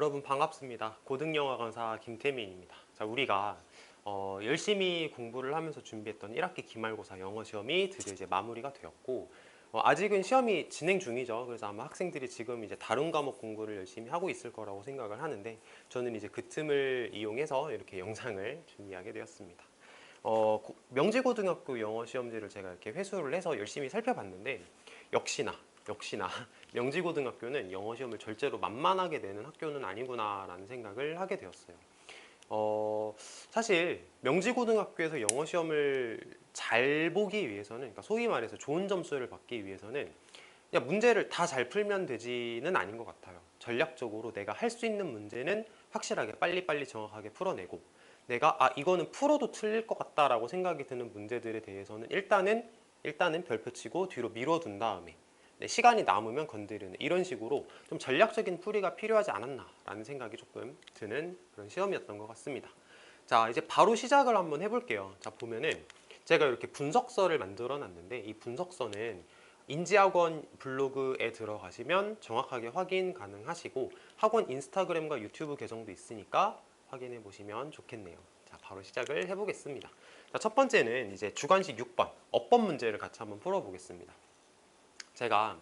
여러분 반갑습니다. 고등영어 강사 김태민입니다. 자, 우리가 어, 열심히 공부를 하면서 준비했던 1학기 기말고사 영어 시험이 드디어 이제 마무리가 되었고 어, 아직은 시험이 진행 중이죠. 그래서 아마 학생들이 지금 이제 다른 과목 공부를 열심히 하고 있을 거라고 생각을 하는데 저는 이제 그 틈을 이용해서 이렇게 영상을 준비하게 되었습니다. 어, 고- 명지고등학교 영어 시험지를 제가 이렇게 회수를 해서 열심히 살펴봤는데 역시나 역시나 명지고등학교는 영어 시험을 절제로 만만하게 내는 학교는 아니구나라는 생각을 하게 되었어요. 어, 사실 명지고등학교에서 영어 시험을 잘 보기 위해서는 그러니까 소위 말해서 좋은 점수를 받기 위해서는 그냥 문제를 다 잘 풀면 되지는 아닌 것 같아요. 전략적으로 내가 할 수 있는 문제는 확실하게 빨리빨리 정확하게 풀어내고 내가 아 이거는 풀어도 틀릴 것 같다라고 생각이 드는 문제들에 대해서는 일단은 일단은 별표 치고 뒤로 미뤄둔 다음에 네, 시간이 남으면 건드리는 이런 식으로 좀 전략적인 풀이가 필요하지 않았나라는 생각이 조금 드는 그런 시험이었던 것 같습니다. 자 이제 바로 시작을 한번 해볼게요. 자 보면은 제가 이렇게 분석서를 만들어 놨는데 이 분석서는 인지학원 블로그에 들어가시면 정확하게 확인 가능하시고 학원 인스타그램과 유튜브 계정도 있으니까 확인해 보시면 좋겠네요. 자 바로 시작을 해보겠습니다. 자, 첫 번째는 이제 주관식 6번 어법 문제를 같이 한번 풀어보겠습니다. 제가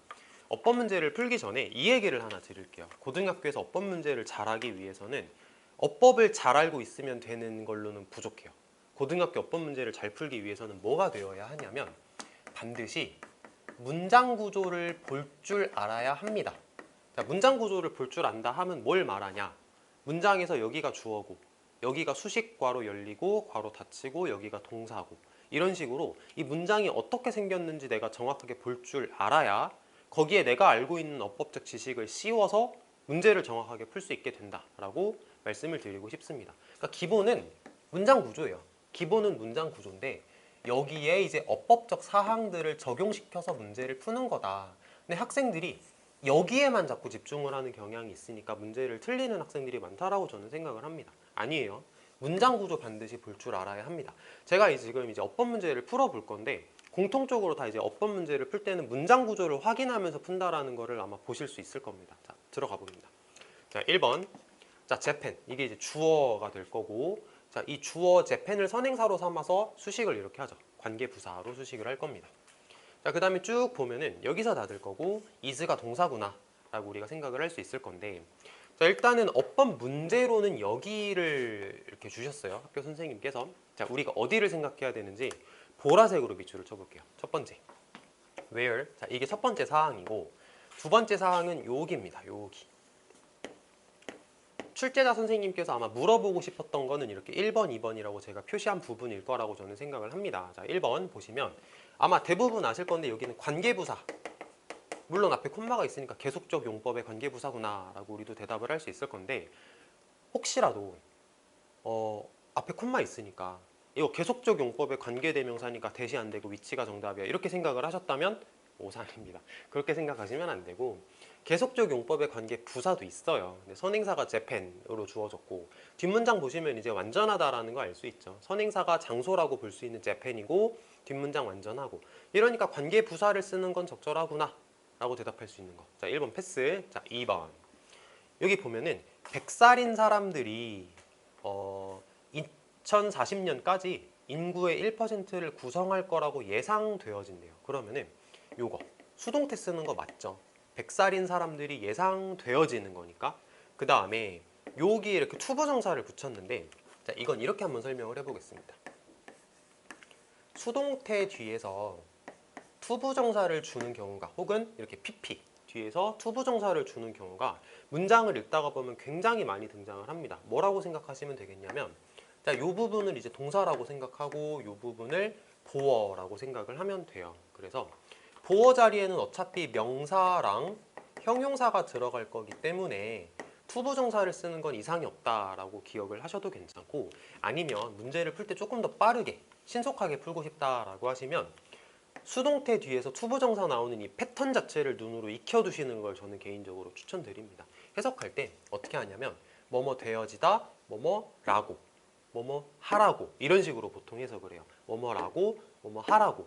어법 문제를 풀기 전에 이 얘기를 하나 드릴게요. 고등학교에서 어법 문제를 잘하기 위해서는 어법을 잘 알고 있으면 되는 걸로는 부족해요. 고등학교 어법 문제를 잘 풀기 위해서는 뭐가 되어야 하냐면 반드시 문장 구조를 볼 줄 알아야 합니다. 자, 문장 구조를 볼 줄 안다 하면 뭘 말하냐? 문장에서 여기가 주어고 여기가 수식 괄호 열리고 괄호 닫히고 여기가 동사고 이런 식으로 이 문장이 어떻게 생겼는지 내가 정확하게 볼 줄 알아야 거기에 내가 알고 있는 어법적 지식을 씌워서 문제를 정확하게 풀 수 있게 된다라고 말씀을 드리고 싶습니다. 그러니까 기본은 문장 구조예요. 기본은 문장 구조인데 여기에 이제 어법적 사항들을 적용시켜서 문제를 푸는 거다. 근데 학생들이 여기에만 자꾸 집중을 하는 경향이 있으니까 문제를 틀리는 학생들이 많다라고 저는 생각을 합니다. 아니에요. 문장 구조 반드시 볼 줄 알아야 합니다. 제가 이 지금 이제 어법 문제를 풀어볼 건데 공통적으로 다 이제 어법 문제를 풀 때는 문장 구조를 확인하면서 푼다라는 거를 아마 보실 수 있을 겁니다. 자, 들어가 봅니다. 자, 1번. 자, 재팬. 이게 이제 주어가 될 거고 자, 이 주어 재팬을 선행사로 삼아서 수식을 이렇게 하죠. 관계 부사로 수식을 할 겁니다. 자, 그 다음에 쭉 보면은 여기서 다 될 거고 is가 동사구나 라고 우리가 생각을 할 수 있을 건데 자, 일단은 어법 문제로는 여기를 이렇게 주셨어요. 학교 선생님께서. 자, 우리가 어디를 생각해야 되는지 보라색으로 밑줄을 쳐 볼게요. 첫 번째. where. 자, 이게 첫 번째 사항이고 두 번째 사항은 여기입니다. 여기. 출제자 선생님께서 아마 물어보고 싶었던 거는 이렇게 1번, 2번이라고 제가 표시한 부분일 거라고 저는 생각을 합니다. 자, 1번 보시면 아마 대부분 아실 건데 여기는 관계부사. 물론 앞에 콤마가 있으니까 계속적 용법의 관계부사구나라고 우리도 대답을 할 수 있을 건데 혹시라도 어, 앞에 콤마 있으니까 이거 계속적 용법의 관계대명사니까 대시 안 되고 위치가 정답이야 이렇게 생각을 하셨다면 오산입니다. 그렇게 생각하시면 안 되고 계속적 용법의 관계 부사도 있어요. 근데 선행사가 재팬으로 주어졌고 뒷문장 보시면 이제 완전하다라는 거 알 수 있죠. 선행사가 장소라고 볼 수 있는 재팬이고 뒷문장 완전하고 이러니까 관계 부사를 쓰는 건 적절하구나 라고 대답할 수 있는 거. 자, 1번 패스. 자, 2번. 여기 보면은 100살인 사람들이 어 2040년까지 인구의 1%를 구성할 거라고 예상되어진대요. 그러면은 요거 수동태 쓰는 거 맞죠? 100살인 사람들이 예상되어지는 거니까 그 다음에 여기에 이렇게 투부정사를 붙였는데 자 이건 이렇게 한번 설명을 해보겠습니다. 수동태 뒤에서 투부정사를 주는 경우가 혹은 이렇게 PP 뒤에서 투부정사를 주는 경우가 문장을 읽다가 보면 굉장히 많이 등장을 합니다. 뭐라고 생각하시면 되겠냐면 자, 이 부분을 이제 동사라고 생각하고 이 부분을 보어라고 생각을 하면 돼요. 그래서 보어 자리에는 어차피 명사랑 형용사가 들어갈 거기 때문에 투부정사를 쓰는 건 이상이 없다라고 기억을 하셔도 괜찮고 아니면 문제를 풀 때 조금 더 빠르게 신속하게 풀고 싶다라고 하시면 수동태 뒤에서 투부정사 나오는 이 패턴 자체를 눈으로 익혀두시는 걸 저는 개인적으로 추천드립니다. 해석할 때 어떻게 하냐면 뭐뭐 되어지다, 뭐뭐라고, 뭐뭐 하라고 이런 식으로 보통 해석을 해요. 뭐뭐라고, 뭐뭐 하라고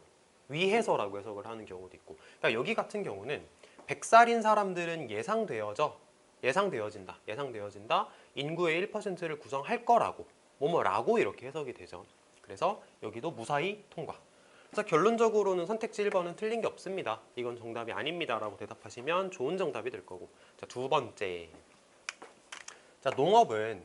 위해서라고 해석을 하는 경우도 있고 그러니까 여기 같은 경우는 100살인 사람들은 예상되어져 예상되어진다. 예상되어진다. 인구의 1%를 구성할 거라고 뭐뭐라고 이렇게 해석이 되죠. 그래서 여기도 무사히 통과. 그래서 결론적으로는 선택지 1번은 틀린 게 없습니다. 이건 정답이 아닙니다 라고 대답하시면 좋은 정답이 될 거고. 자, 두 번째. 자, 농업은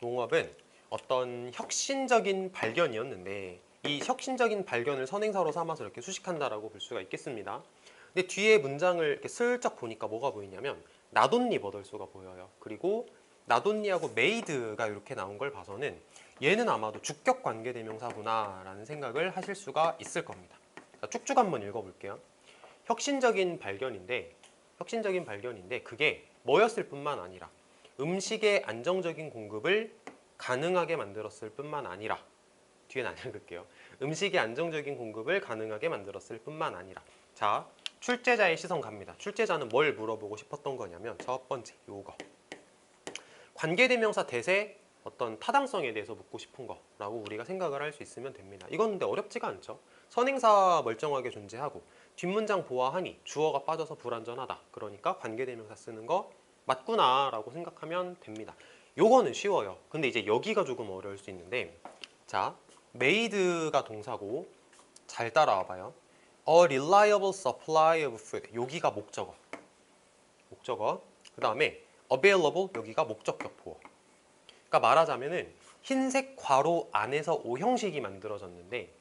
농업은 어떤 혁신적인 발견이었는데 이 혁신적인 발견을 선행사로 삼아서 이렇게 수식한다라고 볼 수가 있겠습니다. 근데 뒤에 문장을 이렇게 슬쩍 보니까 뭐가 보이냐면 나돈니 버덜소가 보여요. 그리고 나돈니하고 메이드가 이렇게 나온 걸 봐서는 얘는 아마도 주격 관계 대명사구나라는 생각을 하실 수가 있을 겁니다. 자, 쭉쭉 한번 읽어볼게요. 혁신적인 발견인데 혁신적인 발견인데 그게 뭐였을 뿐만 아니라 음식의 안정적인 공급을 가능하게 만들었을 뿐만 아니라 뒤엔 안 읽을게요. 음식의 안정적인 공급을 가능하게 만들었을 뿐만 아니라 자 출제자의 시선 갑니다. 출제자는 뭘 물어보고 싶었던 거냐면 첫 번째 요거 관계대명사 대세 어떤 타당성에 대해서 묻고 싶은 거라고 우리가 생각을 할 수 있으면 됩니다. 이건 근데 어렵지가 않죠. 선행사 멀쩡하게 존재하고 뒷문장 보아하니 주어가 빠져서 불완전하다. 그러니까 관계대명사 쓰는 거 맞구나 라고 생각하면 됩니다. 요거는 쉬워요. 근데 이제 여기가 조금 어려울 수 있는데 자 made가 동사고 잘 따라와 봐요. A reliable supply of food 여기가 목적어 목적어 그 다음에 available 여기가 목적격 보어 그러니까 말하자면은 흰색 괄호 안에서 오형식이 만들어졌는데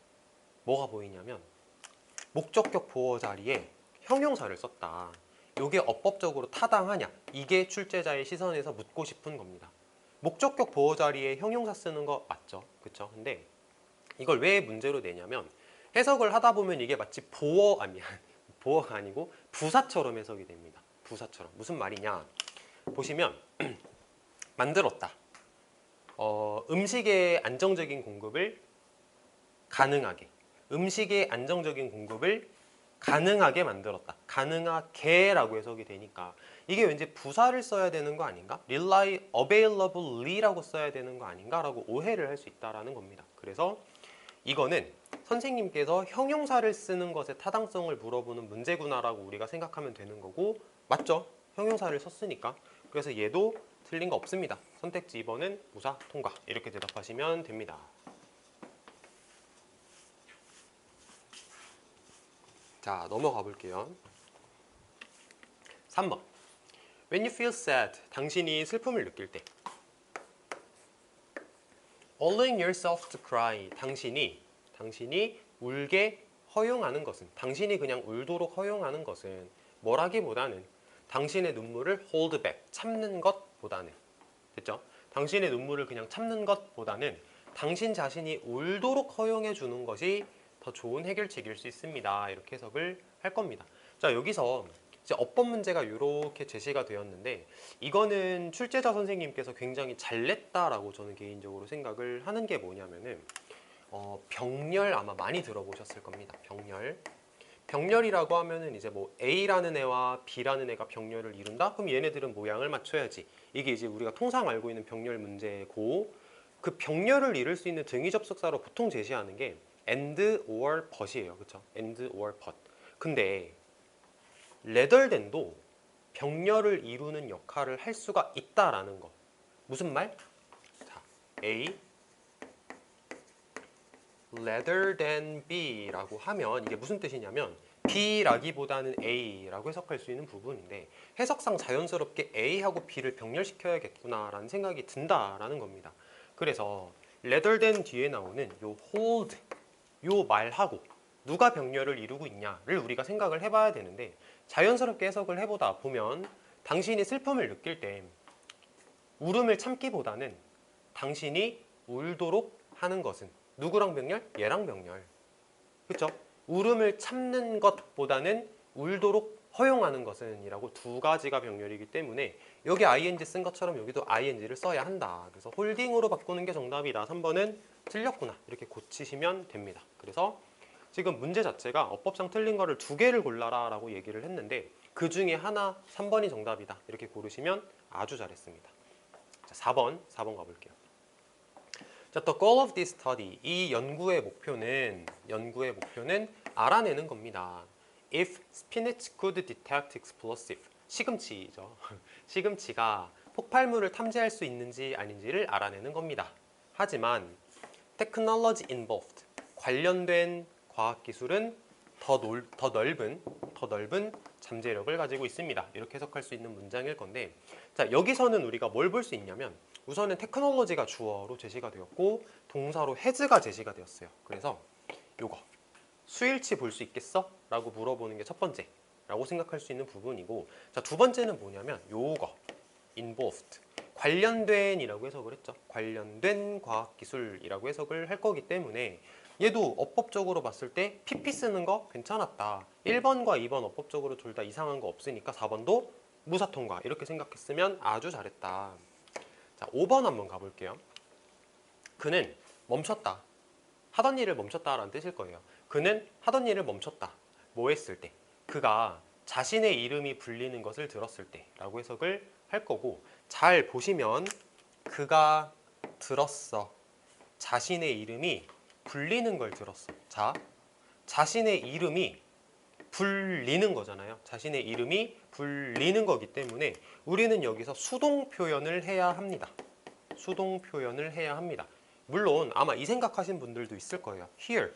뭐가 보이냐면 목적격 보어 자리에 형용사를 썼다. 이게 어법적으로 타당하냐? 이게 출제자의 시선에서 묻고 싶은 겁니다. 목적격 보어 자리에 형용사 쓰는 거 맞죠? 그렇죠? 근데 이걸 왜 문제로 내냐면 해석을 하다 보면 이게 마치 보어 아니야 보어가 아니고 부사처럼 해석이 됩니다. 부사처럼 무슨 말이냐? 보시면 만들었다. 어, 음식의 안정적인 공급을 가능하게 음식의 안정적인 공급을 가능하게 만들었다. 가능하게라고 해석이 되니까 이게 왠지 부사를 써야 되는 거 아닌가? rely availably라고 써야 되는 거 아닌가라고 오해를 할 수 있다라는 겁니다. 그래서 이거는 선생님께서 형용사를 쓰는 것의 타당성을 물어보는 문제구나라고 우리가 생각하면 되는 거고 맞죠? 형용사를 썼으니까 그래서 얘도 틀린 거 없습니다. 선택지 2번은 무사 통과 이렇게 대답하시면 됩니다. 자 넘어가 볼게요. 3번 When you feel sad, 당신이 슬픔을 느낄 때 Allowing yourself to cry, 당신이 당신이 울게 허용하는 것은 당신이 그냥 울도록 허용하는 것은 뭐라기보다는 당신의 눈물을 hold back, 참는 것보다는 됐죠? 당신의 눈물을 그냥 참는 것보다는 당신 자신이 울도록 허용해 주는 것이 더 좋은 해결책일 수 있습니다. 이렇게 해석을 할 겁니다. 자 여기서 이제 어법 문제가 이렇게 제시가 되었는데 이거는 출제자 선생님께서 굉장히 잘 냈다라고 저는 개인적으로 생각을 하는 게 뭐냐면은 어, 병렬 아마 많이 들어보셨을 겁니다. 병렬. 병렬이라고 하면은 이제 뭐 A라는 애와 B라는 애가 병렬을 이룬다? 그럼 얘네들은 모양을 맞춰야지. 이게 이제 우리가 통상 알고 있는 병렬 문제고 그 병렬을 이룰 수 있는 등위 접속사로 보통 제시하는 게 and or but이에요. 그렇죠? and or but. 근데 than도 병렬을 이루는 역할을 할 수가 있다라는 거. 무슨 말? 자, A rather than B라고 하면 이게 무슨 뜻이냐면 B라기보다는 A라고 해석할 수 있는 부분인데 해석상 자연스럽게 A하고 B를 병렬시켜야겠구나라는 생각이 든다라는 겁니다. 그래서 rather than 뒤에 나오는 요 hold 요 말하고 누가 병렬을 이루고 있냐를 우리가 생각을 해봐야 되는데 자연스럽게 해석을 해보다 보면 당신이 슬픔을 느낄 때 울음을 참기보다는 당신이 울도록 하는 것은 누구랑 병렬? 얘랑 병렬. 그렇죠? 울음을 참는 것보다는 울도록 허용하는 것은 이라고 두 가지가 병렬이기 때문에 여기 ing 쓴 것처럼 여기도 ing를 써야 한다. 그래서 홀딩으로 바꾸는 게 정답이다. 3번은 틀렸구나. 이렇게 고치시면 됩니다. 그래서 지금 문제 자체가 어법상 틀린 거를 두 개를 골라라 라고 얘기를 했는데 그 중에 하나 3번이 정답이다. 이렇게 고르시면 아주 잘했습니다. 자, 4번, 4번 가볼게요. 자, the goal of this study. 이 연구의 목표는 연구의 목표는 알아내는 겁니다. If spinach could detect explosive. 시금치죠. 시금치가 폭발물을 탐지할 수 있는지 아닌지를 알아내는 겁니다. 하지만 technology involved 관련된 과학 기술은 더, 놀- 더 넓은 더 넓은 잠재력을 가지고 있습니다. 이렇게 해석할 수 있는 문장일 건데 자 여기서는 우리가 뭘 볼 수 있냐면 우선은 테크놀로지가 주어로 제시가 되었고 동사로 has가 제시가 되었어요. 그래서 요거 수일치 볼 수 있겠어? 라고 물어보는 게 첫 번째 라고 생각할 수 있는 부분이고 자두 번째는 뭐냐면 요거 involved 관련된 이라고 해석을 했죠. 관련된 과학기술이라고 해석을 할 거기 때문에 얘도 어법적으로 봤을 때 PP 쓰는 거 괜찮았다. 1번과 2번 어법적으로 둘 다 이상한 거 없으니까 4번도 무사 통과 이렇게 생각했으면 아주 잘했다. 자, 5번 한번 가볼게요. 그는 멈췄다. 하던 일을 멈췄다라는 뜻일 거예요. 그는 하던 일을 멈췄다. 뭐 했을 때? 그가 자신의 이름이 불리는 것을 들었을 때 라고 해석을 할 거고 잘 보시면 그가 들었어. 자신의 이름이 불리는 걸 들었어. 자, 자신의 이름이 불리는 거잖아요. 자신의 이름이 불리는 거기 때문에 우리는 여기서 수동 표현을 해야 합니다. 수동 표현을 해야 합니다. 물론 아마 이 생각하신 분들도 있을 거예요. Here.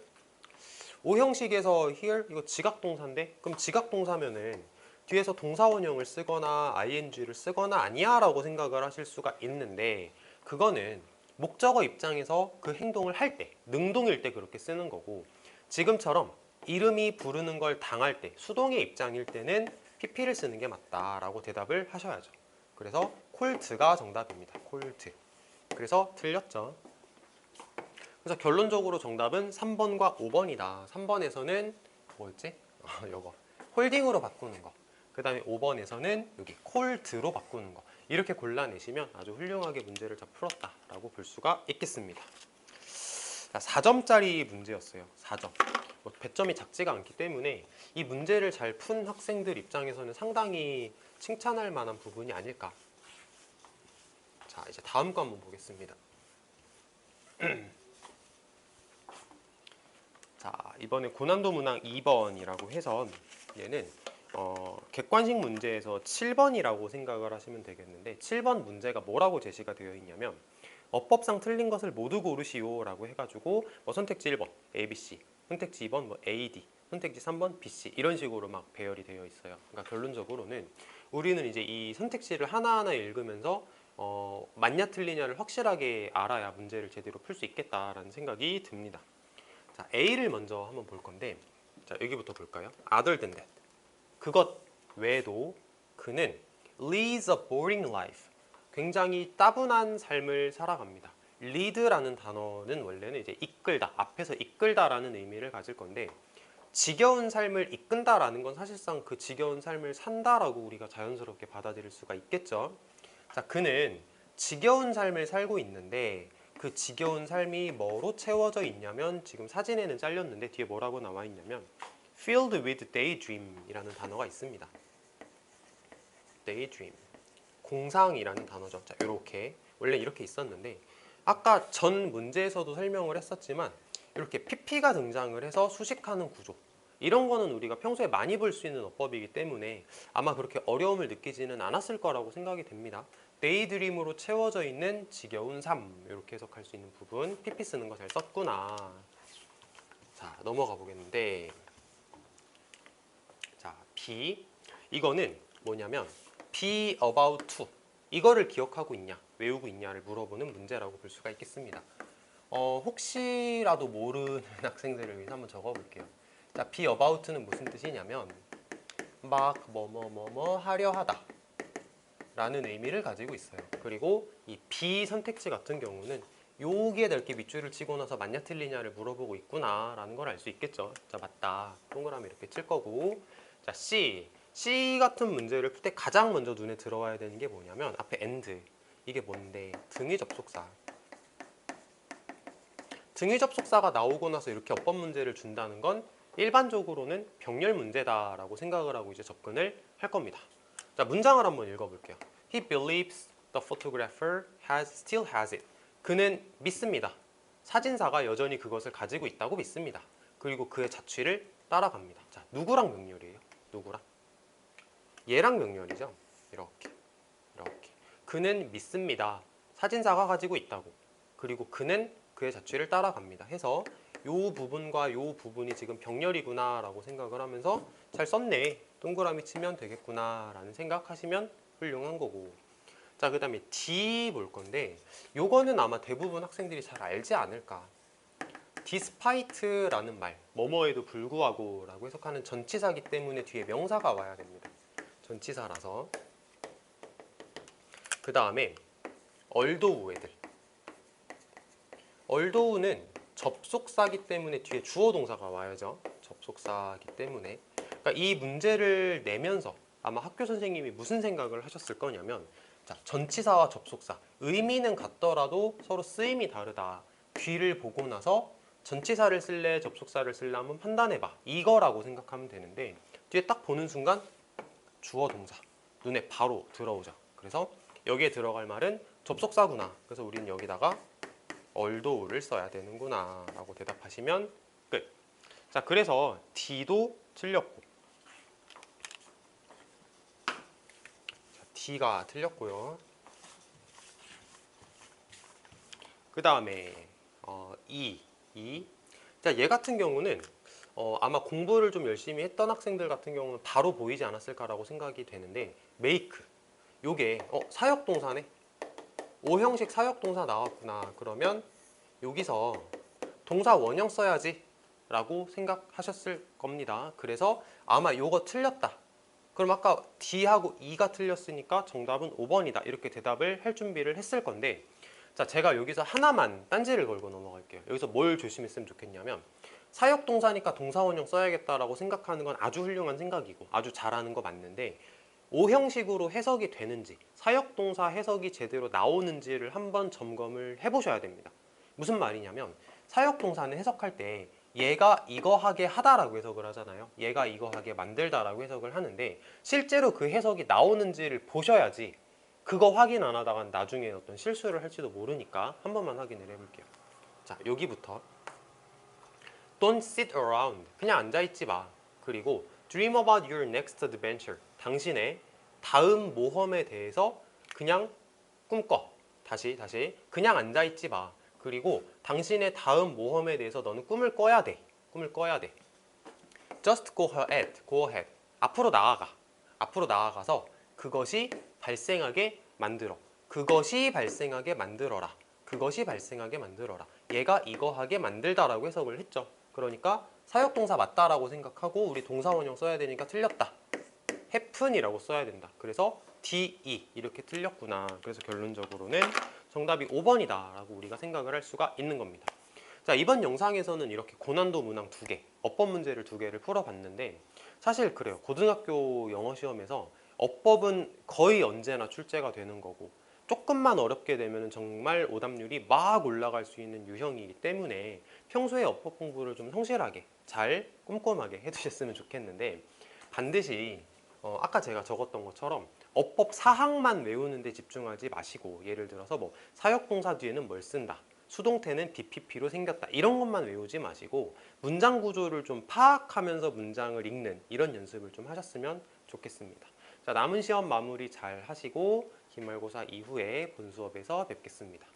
오형식에서 here 이거 지각 동사인데 그럼 지각 동사면은 뒤에서 동사 원형을 쓰거나 ing를 쓰거나 아니야 라고 생각을 하실 수가 있는데 그거는 목적어 입장에서 그 행동을 할 때 능동일 때 그렇게 쓰는 거고 지금처럼 이름이 부르는 걸 당할 때 수동의 입장일 때는 pp를 쓰는 게 맞다라고 대답을 하셔야죠. 그래서 콜트가 정답입니다. 콜트. 그래서 틀렸죠. 그래서 결론적으로 정답은 3번과 5번이다. 3번에서는 뭐였지? 아, 요거. 홀딩으로 바꾸는 거. 그 다음에 5번에서는 여기 콜드로 바꾸는 거. 이렇게 골라내시면 아주 훌륭하게 문제를 잘 풀었다라고 볼 수가 있겠습니다. 자, 4점짜리 문제였어요. 4점. 뭐 배점이 작지가 않기 때문에 이 문제를 잘 푼 학생들 입장에서는 상당히 칭찬할 만한 부분이 아닐까. 자, 이제 다음 거 한번 보겠습니다. 자, 이번에 고난도 문항 2번이라고 해서 얘는 어, 객관식 문제에서 7번이라고 생각을 하시면 되겠는데 7번 문제가 뭐라고 제시가 되어 있냐면 어법상 틀린 것을 모두 고르시오 라고 해가지고 뭐 선택지 1번 A, B, C, 선택지 2번 뭐 A, D, 선택지 3번 B, C 이런 식으로 막 배열이 되어 있어요. 그러니까 결론적으로는 우리는 이제 이 선택지를 하나하나 읽으면서 어, 맞냐 틀리냐를 확실하게 알아야 문제를 제대로 풀 수 있겠다라는 생각이 듭니다. 자, A를 먼저 한번 볼 건데 자, 여기부터 볼까요? Other than that. 그것 외에도 그는 leads a boring life. 굉장히 따분한 삶을 살아갑니다. lead라는 단어는 원래는 이제 이끌다, 앞에서 이끌다라는 의미를 가질 건데 지겨운 삶을 이끈다라는 건 사실상 그 지겨운 삶을 산다라고 우리가 자연스럽게 받아들일 수가 있겠죠. 자, 그는 지겨운 삶을 살고 있는데 그 지겨운 삶이 뭐로 채워져 있냐면 지금 사진에는 잘렸는데 뒤에 뭐라고 나와 있냐면 filled with daydream이라는 단어가 있습니다. daydream 공상이라는 단어죠. 자, 이렇게 원래 이렇게 있었는데 아까 전 문제에서도 설명을 했었지만 이렇게 PP가 등장을 해서 수식하는 구조 이런 거는 우리가 평소에 많이 볼 수 있는 어법이기 때문에 아마 그렇게 어려움을 느끼지는 않았을 거라고 생각이 됩니다. 데이드림으로 채워져 있는 지겨운 삶 이렇게 해석할 수 있는 부분 PP 쓰는 거 잘 썼구나. 자 넘어가 보겠는데 자 B 이거는 뭐냐면 be about to 이거를 기억하고 있냐 외우고 있냐를 물어보는 문제라고 볼 수가 있겠습니다. 어, 혹시라도 모르는 학생들을 위해서 한번 적어볼게요. 자, be about는 무슨 뜻이냐면 막 뭐 뭐 뭐 뭐 하려 하다 라는 의미를 가지고 있어요. 그리고 이 B 선택지 같은 경우는 여기에 넓게 밑줄을 치고 나서 맞냐 틀리냐를 물어보고 있구나 라는 걸 알 수 있겠죠. 자, 맞다. 동그라미 이렇게 칠 거고 자, C C 같은 문제를 풀 때 가장 먼저 눈에 들어와야 되는 게 뭐냐면 앞에 and 이게 뭔데 등위 접속사 등위 접속사가 나오고 나서 이렇게 어법 문제를 준다는 건 일반적으로는 병렬 문제다 라고 생각을 하고 이제 접근을 할 겁니다. 자 문장을 한번 읽어볼게요. He believes the photographer has still has it. 그는 믿습니다. 사진사가 여전히 그것을 가지고 있다고 믿습니다. 그리고 그의 자취를 따라갑니다. 자 누구랑 명렬이에요? 누구랑? 얘랑 명렬이죠. 이렇게 이렇게 그는 믿습니다. 사진사가 가지고 있다고. 그리고 그는 그의 자취를 따라갑니다. 해서 요 부분과 요 부분이 지금 병렬이구나 라고 생각을 하면서 잘 썼네. 동그라미 치면 되겠구나 라는 생각하시면 훌륭한 거고. 자, 그 다음에 D 볼 건데 요거는 아마 대부분 학생들이 잘 알지 않을까. despite라는 말, 뭐뭐에도 불구하고 라고 해석하는 전치사기 때문에 뒤에 명사가 와야 됩니다. 전치사라서. 그 다음에 얼도우 애들. 얼도우는 접속사기 때문에 뒤에 주어 동사가 와야죠. 접속사기 때문에. 그러니까 이 문제를 내면서 아마 학교 선생님이 무슨 생각을 하셨을 거냐면 자, 전치사와 접속사 의미는 같더라도 서로 쓰임이 다르다. 귀를 보고 나서 전치사를 쓸래 접속사를 쓸래 한번 판단해봐. 이거라고 생각하면 되는데 뒤에 딱 보는 순간 주어 동사 눈에 바로 들어오죠. 그래서 여기에 들어갈 말은 접속사구나. 그래서 우리는 여기다가 얼도우를 써야 되는구나 라고 대답하시면 끝. 자, 그래서 D도 틀렸고 자, D가 틀렸고요. 그 다음에 어, E, E. 자, 얘 같은 경우는 어, 아마 공부를 좀 열심히 했던 학생들 같은 경우는 바로 보이지 않았을까라고 생각이 되는데 make 요게 어, 사역동사네? 오형식 사역동사 나왔구나. 그러면 여기서 동사 원형 써야지 라고 생각하셨을 겁니다. 그래서 아마 요거 틀렸다. 그럼 아까 D하고 E가 틀렸으니까 정답은 5번이다. 이렇게 대답을 할 준비를 했을 건데 자 제가 여기서 하나만 딴지를 걸고 넘어갈게요. 여기서 뭘 조심했으면 좋겠냐면 사역동사니까 동사원형 써야겠다라고 생각하는 건 아주 훌륭한 생각이고 아주 잘하는 거 맞는데 오형식으로 해석이 되는지 사역동사 해석이 제대로 나오는지를 한번 점검을 해보셔야 됩니다. 무슨 말이냐면 사역동사는 해석할 때 얘가 이거 하게 하다라고 해석을 하잖아요. 얘가 이거 하게 만들다라고 해석을 하는데 실제로 그 해석이 나오는지를 보셔야지 그거 확인 안 하다가 나중에 어떤 실수를 할지도 모르니까 한 번만 확인을 해볼게요. 자 여기부터 Don't sit around. 그냥 앉아 있지 마. 그리고 Dream about your next adventure. 당신의 다음 모험에 대해서 그냥 꿈꿔. 다시 다시 그냥 앉아 있지 마. 그리고 당신의 다음 모험에 대해서 너는 꿈을 꿔야 돼. 꿈을 꿔야 돼. Just go ahead. Go ahead. 앞으로 나아가. 앞으로 나아가서 그것이 발생하게 만들어. 그것이 발생하게 만들어라. 그것이 발생하게 만들어라. 얘가 이거 하게 만들다라고 해석을 했죠. 그러니까 사역동사 맞다라고 생각하고 우리 동사원형 써야 되니까 틀렸다. happen이라고 써야 된다. 그래서 DE 이렇게 틀렸구나. 그래서 결론적으로는 정답이 5번이다 라고 우리가 생각을 할 수가 있는 겁니다. 자 이번 영상에서는 이렇게 고난도 문항 두 개, 어법 문제를 두 개를 풀어봤는데 사실 그래요. 고등학교 영어 시험에서 어법은 거의 언제나 출제가 되는 거고 조금만 어렵게 되면 정말 오답률이 막 올라갈 수 있는 유형이기 때문에 평소에 어법 공부를 좀 성실하게 잘 꼼꼼하게 해두셨으면 좋겠는데 반드시 어, 아까 제가 적었던 것처럼 어법 사항만 외우는 데 집중하지 마시고 예를 들어서 뭐 사역동사 뒤에는 뭘 쓴다 수동태는 DPP로 생겼다 이런 것만 외우지 마시고 문장 구조를 좀 파악하면서 문장을 읽는 이런 연습을 좀 하셨으면 좋겠습니다. 자 남은 시험 마무리 잘 하시고 기말고사 이후에 본 수업에서 뵙겠습니다.